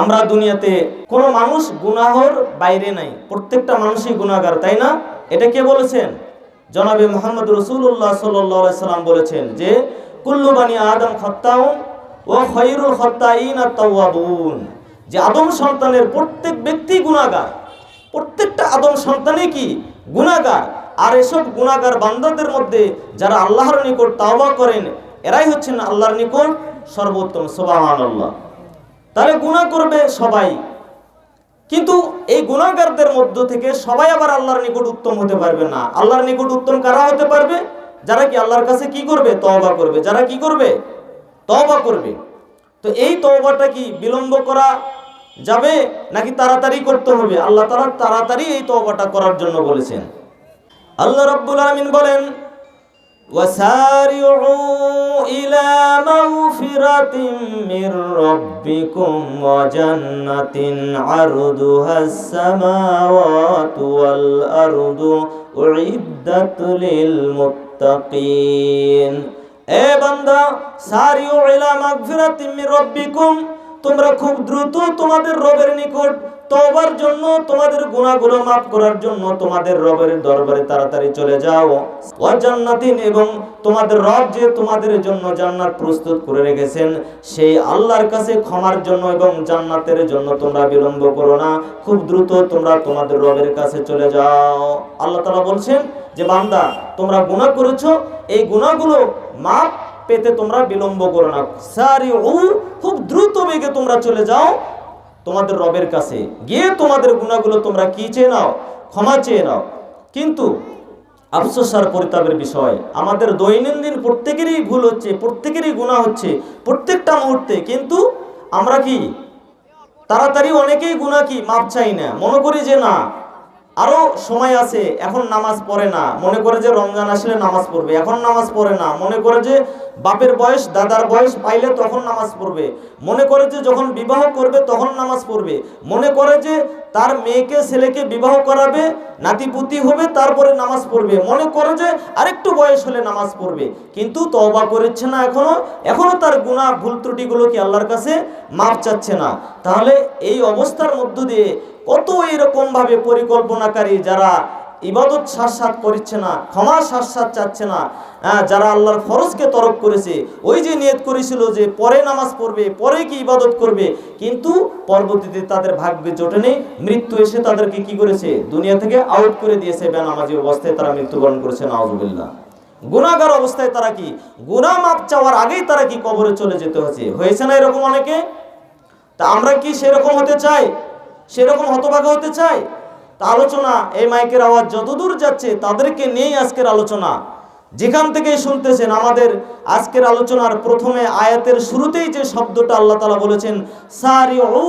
আমরা দুনিয়াতে কোনো মানুষ গুনাহর বাইরে নাই। প্রত্যেকটা মানুষই গুনাহগার, তাই না? এটা কে বলেছেন? জনাবে মোহাম্মদ রসুল্লাহ সাল্লাম বলেছেন যে, কুল্লু বানি আদম খত্তাউন ও খৈরুল খত্তাইন তাওয়াবুন। যে আদম সন্তানের প্রত্যেক ব্যক্তি গুনাহগার। প্রত্যেকটা আদম সন্তানে কি? গুনাহগার। আর এসব গুনাহগার বান্দাদের মধ্যে যারা আল্লাহর নিকট তাওবা করেন, এরাই হচ্ছেন আল্লাহর নিকট সর্বোত্তম। সুবহানাল্লাহ। তাহলে গুনাহ করবে সবাই। কিন্তু এই গুণাগারদের মধ্য থেকে সবাই আবার আল্লাহর নিকট উত্তম হতে পারবে না। আল্লাহর নিকট উত্তম কারা হতে পারবে? যারা কি আল্লাহর কাছে কি করবে? তওবা করবে। যারা কি করবে? তওবা করবে। তো এই তওবাটা কি বিলম্ব করা যাবে নাকি তাড়াতাড়ি করতে হবে? আল্লাহ তারা তাড়াতাড়ি এই তওবাটা করার জন্য বলেছেন। আল্লাহ রাব্বুল আলামিন বলেন وسارعوا إلى مغفرة من ربكم وجنة عرضها السماوات والأرض أعدت للمتقين এ বান্দা সারিউ ইলা মাগফিরাতিম মির রাব্বিকুম তোমরা খুব দ্রুত তোমাদের রবের নিকট তওবার জন্য, তোমাদের গুনাহগুলো মাফ করার জন্য তোমাদের রবের দরবারে তাড়াতাড়ি চলে যাও। জান্নাতিন এবং তোমাদের রব যে তোমাদের জন্য জান্নাত প্রস্তুত করে রেখেছেন, সেই আল্লাহর কাছে ক্ষমার জন্য এবং জান্নাতের জন্য তোমরা বিলম্ব করো না। খুব দ্রুত তোমরা তোমাদের রবের কাছে চলে যাও। আল্লাহ তাআলা বলছেন যে, বান্দা, তোমরা গুনাহ করেছ, এই গুনাহগুলো মাফ পেতে তোমরা বিলম্ব করো না। সারি খুব দ্রুত বেগে তোমরা চলে যাও। তোমাদের রবের কাছে। গিয়ে তোমাদের গুণাগুলো তোমরা কি চেয়ে নাও? ক্ষমা চেয়ে নাও। কিন্তু আফসোস আর পরিতাপের বিষয়, আমাদের দৈনন্দিন প্রত্যেকেরই ভুল হচ্ছে, প্রত্যেকেরই গুণা হচ্ছে, প্রত্যেকটা মুহূর্তে। কিন্তু আমরা কি? তাড়াতাড়ি অনেকেই গুণা কি? মাপ চাই না। মনে করি যে না আরও সময় আছে, এখন নামাজ পড়ে না। মনে করে যে রমজান আসলে নামাজ পড়বে, এখন নামাজ পড়ে না। মনে করে যে বাপের বয়স, দাদার বয়স পাইলে তখন নামাজ পড়বে। মনে করে যে যখন বিবাহ করবে তখন নামাজ পড়বে। মনে করে যে তার মেয়েকে, ছেলেকে বিবাহ করাবে, নাতিপুতি হবে, তারপরে নামাজ পড়বে। মনে করে যে আরেকটু বয়স হলে নামাজ পড়বে। কিন্তু তওবা করেছে না এখনও। এখনও তার গুনাহ, ভুল ত্রুটিগুলো কি আল্লাহর কাছে মাপ চাচ্ছে না? তাহলে এই অবস্থার মধ্য দিয়ে কত এরকম ভাবে পরিকল্পনাকারী যারা ইবাদত সাত করছে না ক্ষমা সাত চাচ্ছে না। হ্যাঁ, যারা আল্লাহর ফরজকে তরক করেছে ওই যে নিয়ত করেছিল যে পরে নামাজ পড়বে পরে কি ইবাদত করবে কিন্তু পরবর্তীতে তাদের ভাগ্যে জোটে নেই মৃত্যু এসে তাদেরকে কি করেছে? দুনিয়া থেকে আউট করে দিয়েছে বেনামাজি অবস্থায় তারা মৃত্যুবরণ করেছে নাওজুবিল্লাহ গুণাগার অবস্থায় তারা কি? গুণা মাপ চাওয়ার আগেই তারা কি কবরে চলে যেতে হয়েছে হয়েছে না এরকম অনেকে? তা আমরা কি সেরকম হতে চাই? সেরকম হতভাগা হতে চাই? তা আলোচনা, এই মাইকের আওয়াজ যতদূর যাচ্ছে তাদেরকে নিয়েই আজকের আলোচনা। যেখান থেকে শুনতেছেন আমাদের আজকের আলোচনার প্রথমে আয়াতের শুরুতেই যে শব্দটা আল্লাহ তালা বলেছেন সারি ও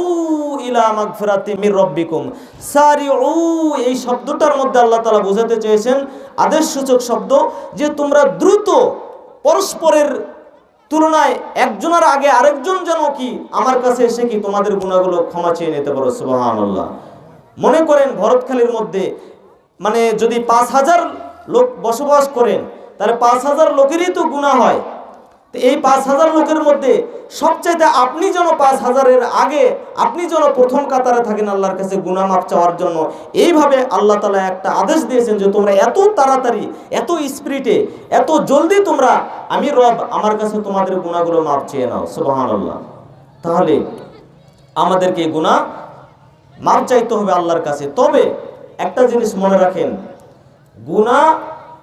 ইলা মাগফিরাতি মির রব্বিকুম। সারি ও এই শব্দটার মধ্যে আল্লাহ তালা বোঝাতে চেয়েছেন আদেশসূচক শব্দ যে তোমরা দ্রুত পরস্পরের তুলনায় একজনের আগে আরেকজন যেন কি, আমার কাছে এসে কি তোমাদের গুণাগুলো ক্ষমা চেয়ে নিতে পারো, সুবহানাল্লাহ। মনে করেন ভরতখালীর মধ্যে মানে যদি পাঁচ হাজার লোক বসবাস করেন, তাহলে পাঁচ হাজার লোকেরই তো গুণা হয়। তো এই পাঁচ হাজার লোকের মধ্যে সবচাইতে আপনি যেন পাঁচ হাজারের আগে আপনি যেন প্রথম কাতারে থাকেন আল্লাহর কাছে গুণা মাপ চাওয়ার জন্য, এইভাবে আল্লাহ তালা একটা আদেশ দিয়েছেন যে তোমরা এত তাড়াতাড়ি, এত স্পিরিটে, এত জলদি তোমরা, আমি রব আমার কাছে তোমাদের গুণাগুলো মাপ চেয়ে নাও সুবাহান আল্লাহ তাহলে আমাদেরকে গুণা মাপ চাইতে হবে আল্লাহর কাছে। তবে একটা জিনিস মনে রাখেন গুণা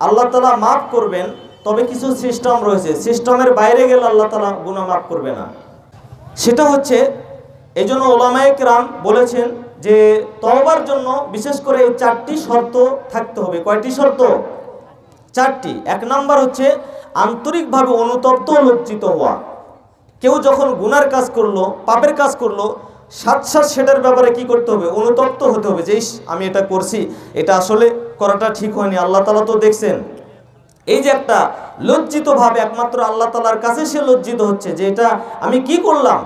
আল্লাহ তালা মাফ করবেন, তবে কিছু সিস্টেম রয়েছে। সিস্টেমের বাইরে গেলে আল্লাহ তালা গুণা মাফ করবে না। সেটা হচ্ছে এই জন্য ওলামায়ক রাম বলেছেন যে তওবার জন্য বিশেষ করে এই চারটি শর্ত থাকতে হবে। কয়টি শর্ত? চারটি। এক নাম্বার হচ্ছে, আন্তরিকভাবে অনুতপ্ত লজ্জিত হওয়া। কেউ যখন গুনার কাজ করল, পাপের কাজ করল সাত সাত সেটার ব্যাপারে কি করতে হবে? অনুতপ্ত হতে হবে যে আমি এটা করছি, এটা আসলে করাটা ঠিক হয়নি। আল্লাহ তালা তো দেখছেন। এই যে একটা লজ্জিত ভাবে একমাত্র আল্লাহ তালার কাছে সে লজ্জিত হচ্ছে যে, এটা আমি কি করলাম?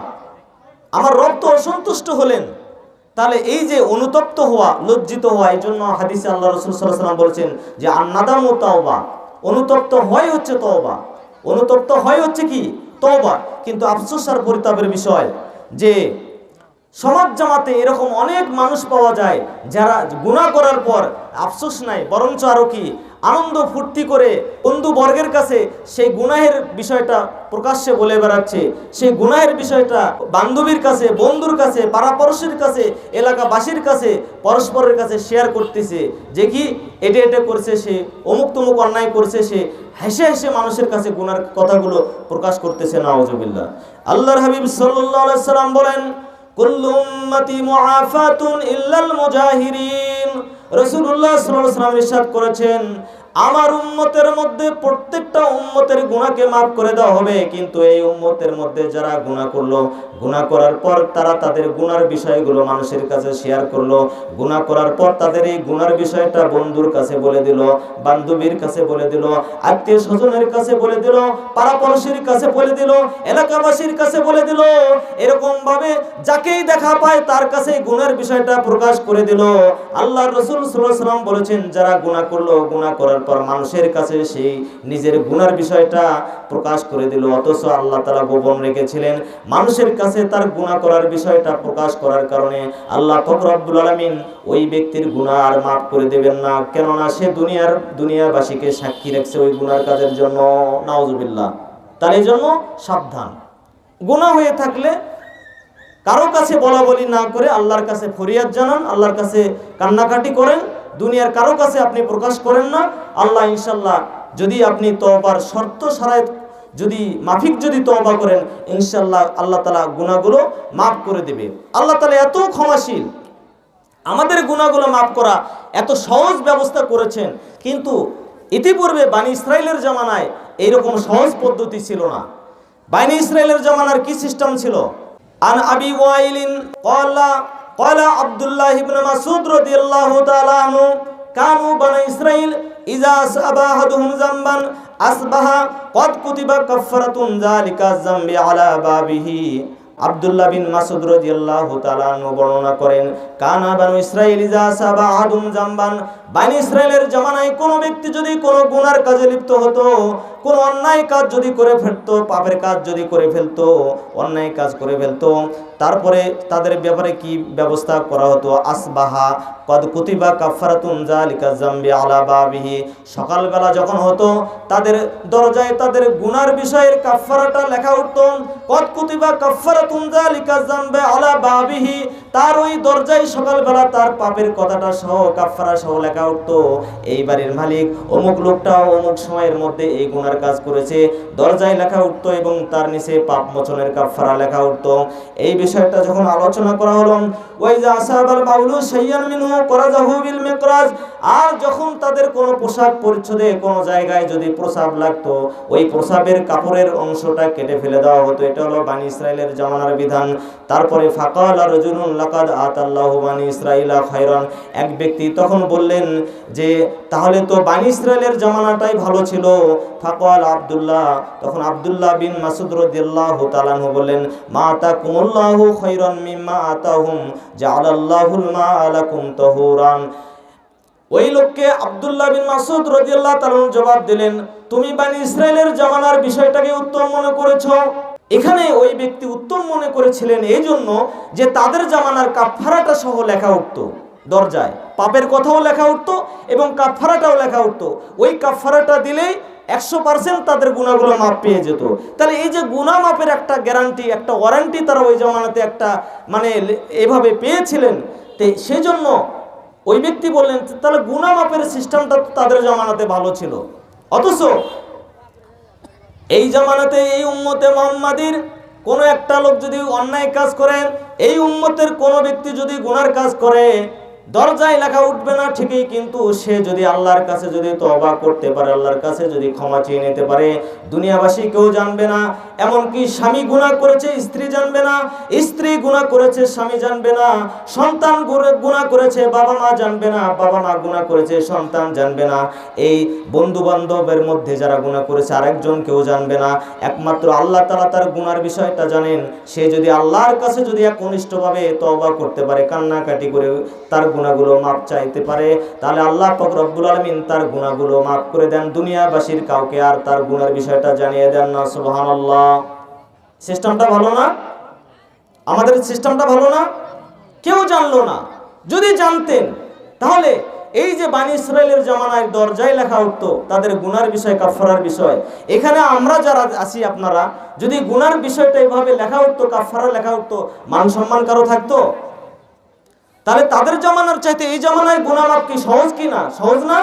আমার রব তো অসন্তুষ্ট হলেন। তাহলে এই যে অনুতপ্ত হওয়া, লজ্জিত হওয়া, এই জন্য হাদিসে আল্লাহ রসুল সাল্লাহ সাল্লাম বলেছেন যে, আন্নাদাম ও তাওবা। অনুতপ্ত হয় হচ্ছে তওবা। অনুতপ্ত হয় হচ্ছে কি? তওবা। কিন্তু আফসোস আর পরিতাপের বিষয় যে সমাজ জামাতে এরকম অনেক মানুষ পাওয়া যায় যারা গুণা করার পর আফসোস নাই, বরঞ্চ আরও কি আনন্দ ফুর্তি করে বন্ধু বর্গের কাছে সেই গুনাহের বিষয়টা প্রকাশ্যে বলে বেড়াচ্ছে। সেই গুনাহের বিষয়টা বান্ধবীর কাছে, বন্ধুর কাছে, পাড়াপড়শির কাছে, এলাকাবাসীর কাছে, পরস্পরের কাছে শেয়ার করতেছে। যে কি এটা এটা করছে সে, অমুক তমুক অন্যায় করছে সে, হেসে হেসে মানুষের কাছে গুনার কথাগুলো প্রকাশ করতেছে নওয়াজবিল্লাহ আল্লাহর হাবিব সাল্লাম বলেন কুল্লু ইল্লাল করেছেন আমার উম্মতের মধ্যে প্রত্যেকটা উম্মতের গুণাকে মাফ করে দেওয়া হবে, কিন্তু এই উম্মতের মধ্যে যারা গুনাহ করল, গুনাহ করার পর তারা তাদের গুনার বিষয়গুলো মানুষের কাছে শেয়ার করল, গুনাহ করার পর তাদের এই গুনার বিষয়টা বন্ধুর কাছে বলে দিল, বান্ধবীর কাছে বলে দিল, আত্মীয় স্বজনের কাছে বলে দিল পাড়াপড়শির কাছে বলে দিল, এলাকাবাসীর কাছে বলে দিল, এরকম ভাবে যাকেই দেখা পায় তার কাছে গুনার বিষয়টা প্রকাশ করে দিল। আল্লাহ রসুল সাল্লাম বলেছেন, যারা গুনাহ করল, গুনাহ করার পর মানুষের কাছে সেই নিজের গুনার বিষয়টা প্রকাশ করে দিল। অথচ আল্লাহ তালা গোপন রেখেছিলেন, মানুষের কাছে তার গুনাহ করার বিষয়টা প্রকাশ করার কারণে আল্লাহ ফকর আব্দুল আলমিন ওই ব্যক্তির গুনাহ আর মাফ করে দেবেন না। কেননা সে দুনিয়ার, দুনিয়াবাসীকে সাক্ষী রাখছে ওই গুনার কাজের জন্য। নাওজুবিল্লাহ তার এই জন্য সাবধান। গুনাহ হয়ে থাকলে কারও কাছে বলা বলি না করে আল্লাহর কাছে ফরিয়াদ জানান, আল্লাহর কাছে কান্নাকাটি করেন দুনিয়ার কারও কাছে আপনি প্রকাশ করেন না। আল্লাহ ইনশাল্লাহ যদি আপনি তওবার শর্ত সারায় যদি, মাফিক যদি তওবা করেন ইনশাল্লাহ আল্লাহ তালা গুণাগুলো মাফ করে দেবে। আল্লাহ তালা এত ক্ষমাশীল। আমাদের গুণাগুলো মাফ করা এত সহজ ব্যবস্থা করেছেন, কিন্তু ইতিপূর্বে বানি ইসরায়েলের জামানায় এইরকম সহজ পদ্ধতি ছিল না। বাইনি ইসরায়েলের জামানার কি সিস্টেম ছিল? আন আবি ওয়াইলিন ক্বালা ক্বালা আব্দুল্লাহ ইবনে মাসউদ রাদিয়াল্লাহু তাআলা আনহু কানু বানি ইসরাইল ইজা সাবা আহাদুহুম জামবান আসবাহা কদ কুতিবা কাফফারাতুন যালিকা যামবি আলা বাবিহি। আব্দুল্লাহ বিন মাসুদ রাদিয়াল্লাহু তাআলা বর্ণনা করেন, কানা বানু ইসরাইল ইজা সাবা আহাদুম জামবান। বানি ইসরায়েলের জামানায় কোনো ব্যক্তি যদি কোনো গুনার কাজে লিপ্ত হতো, কোনো অন্যায় কাজ যদি করে ফেলতো, পাপের কাজ যদি করে ফেলতো, অন্যায় কাজ করে ফেলতো তারপরে তাদের ব্যাপারে কি ব্যবস্থা করা হতো? আসবাহা কদ কুতিবা কাফারাতুন জালিকা জামবি আলা বাবিহি। সকালবেলা যখন হতো, তাদের দরজায় তাদের গুনার বিষয়ের কাফারাটা লেখা উঠতো, কদ কুতিবা কাফারাতুন জালিকা জামবি আলা বাবিহি। তার ওই দরজায় সকালবেলা তার পাপের কথাটা সহ কাফারা সহ লেখা উঠতো। এই বাড়ির মালিক অমুক লোকটা অমুক সময়ের মধ্যে এই গুনার কাজ করেছে। দরজায় লেখা উঠতো এবং তার নিচে পাপ মোচনের কাফারা লেখা উঠতো। এই বিষয়টা যখন আলোচনা করা হলো ওই যে আসাবাল বাউলু সাইয়ান মিনহু করাজাহু বিল মিকরাজ, আর যখন তাদের কোনো পোশাক পরিচ্ছদে কোনো জায়গায় যদি প্রসাব লাগতো, ওই প্রসাবের কাপড়ের অংশটা কেটে ফেলে দেওয়া হতো। এটা হলো বানি ইসরায়েলের জামানার বিধান। তারপরে ফাকাল আর রজুলুন লাকাদ আতাল্লাহু বানি ইসরাইলা খায়রান। এক ব্যক্তি তখন বললেন যে, তাহলে তো বানি ইসরায়েলের জামানাটাই ভালো ছিল। ফাকাল আব্দুল্লাহ, তখন আব্দুল্লাহ বিন মাসুদ রাদিয়াল্লাহু তাআলা বললেন, মা তাকুমুল্লাহু খায়রান মিম্মা আতাহুম, জাআলাল্লাহুল মা আলাকুম তাহুরান। ওই লোককে আব্দুল্লাহ বিন মাসুদ রাদিয়াল্লাহু তাআলা জবাব দিলেন, তুমি বানি ইসরায়েলের জামানার বিষয়টাকে উত্তম মনে করেছ? এখানে ওই ব্যক্তি উত্তম মনে করেছিলেন এই জন্য যে তাদের জামানার কাফারাটা সহ লেখা উঠতো, দরজায়। পাপের কথাও লেখা উঠতো এবং কাফারাটাও লেখা উঠতো। ওই কাফারাটা দিলেই একশো পার্সেন্ট তাদের গুণাগুলো মাপ পেয়ে যেত। তাহলে এই যে গুণা মাপের একটা গ্যারান্টি একটা ওয়ারেন্টি তারা ওই জামানাতে একটা মানে এভাবে পেয়েছিলেন, তো সেজন্য ওই ব্যক্তি বললেন, তাহলে গুণা মাপের সিস্টেমটা তো তাদের জামানাতে ভালো ছিল। অথচ এই জামানাতে এই উম্মতে মোহাম্মাদির কোনো একটা লোক যদি অন্যায় কাজ করে এই উম্মতের কোনো ব্যক্তি যদি গুনার কাজ করে দরজায় লেখা উঠবে না ঠিকই, কিন্তু সে যদি আল্লাহর কাছে যদি তবা করতে পারে, আল্লাহর কাছে যদি ক্ষমা চেয়ে নিতে পারে, দুনিয়াবাসী কেউ জানবে না। এমনকি স্বামী গুণা করেছে, স্ত্রী জানবে না। স্ত্রী গুণা করেছে, স্বামী জানবে না। সন্তান গুণা করেছে, বাবা মা জানবে না। বাবা মা গুণা করেছে, সন্তান জানবে না। এই বন্ধু বান্ধবের মধ্যে যারা গুণা করেছে, আরেকজন কেউ জানবে না। একমাত্র আল্লাহ তালা তার গুনার বিষয়টা জানেন। সে যদি আল্লাহর কাছে যদি একনিষ্ঠভাবে তবা করতে পারে, কান্নাকাটি করে তার গুণাগুলো মাপ চাইতে পারে, তাহলে আল্লাহ পাক রব্বুল আলমিন তার গুণাগুলো মাপ করে দেন। দুনিয়াবাসীর কাউকে আর তার গুণার বিষয়টা জানিয়ে দেন না, সুবহানাল্লাহ। সিস্টেমটা ভালো না? আমাদের সিস্টেমটা ভালো না? কেউ জানলো না। যদি জানতেন, তাহলে এই যে বানি ইসরায়েলের জামানায় দরজায় লেখা উঠতো, তাদের গুনার বিষয় কাফারার বিষয়। এখানে আমরা যারা আছি আপনারা, যদি গুনার বিষয়টা এইভাবে লেখা উঠতো কাফারা লেখা উঠতো, মান সম্মান কারও থাকতো? তাহলে তাদের জামানার চাইতে এই জামানায় গুণামাপ কি সহজ কি না? সহজ না?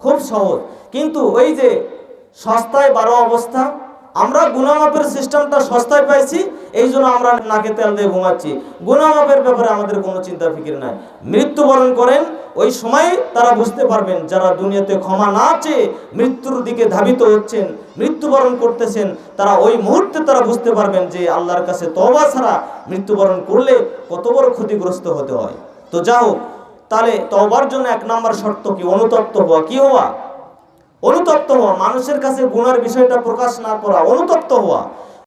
খুব সহজ। কিন্তু ওই যে সস্তায় বারো অবস্থা আমরা গুণামাপের সিস্টেমটা সস্তায় পাইছি এই জন্য আমরা নাকে তেল দিয়ে ঘুমাচ্ছি। গুণামাপের ব্যাপারে আমাদের কোনো চিন্তা ফিকির নাই। মৃত্যুবরণ করেন, ওই সময় তারা বুঝতে পারবেন, যারা দুনিয়াতে ক্ষমা না চেয়ে মৃত্যুর দিকে ধাবিত হচ্ছেন, মৃত্যুবরণ করতেছেন, তারা ওই মুহূর্তে তারা বুঝতে পারবেন যে আল্লাহর কাছে তওবা ছাড়া মৃত্যুবরণ করলে কত বড় ক্ষতিগ্রস্ত হতে হয়। তো যা হোক, তাহলে তবার জন্য এক নাম্বার শর্ত কি? অনুতপ্ত হওয়া। কি হওয়া? অনুতপ্ত হওয়া মানুষের কাছে গুনার বিষয়টা প্রকাশ না করা অনুতপ্ত হওয়া